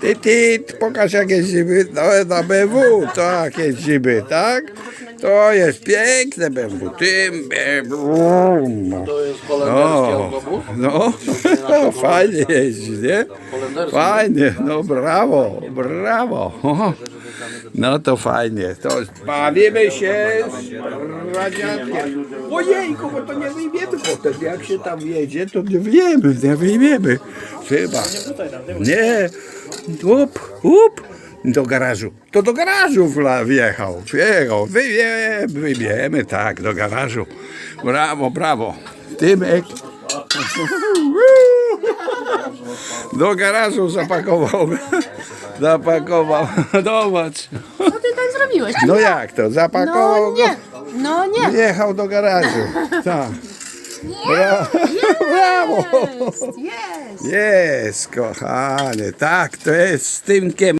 Ty, ty, pokaż jak jeździmy no, na BMW, tak jeździmy, tak? To jest piękne BMW, tym BMW. To jest holenderski O, autobus. no, fajnie jeździ, nie? Fajnie, no brawo, brawo. No to fajnie, to bawimy się z radziatkiem. Ojejku, bo to nie wyjmiemy potem, jak się tam jedzie, to nie wyjmiemy, nie wyjmiemy. Chyba. Nie, up, up, do garażu. To do garażu wjechał, wjechał, wyjmiemy, wyjmiemy, tak, do garażu. Brawo, brawo. Tymek. Do garażu zapakował. Zapakował. Zobacz. Co ty tak zrobiłeś? No jak to? Zapakował No nie, no nie. go. Jechał do garażu. Tak. Bra- Brawo. Jest, jest. Jest, kochany. Tak, to jest z Tymkiem.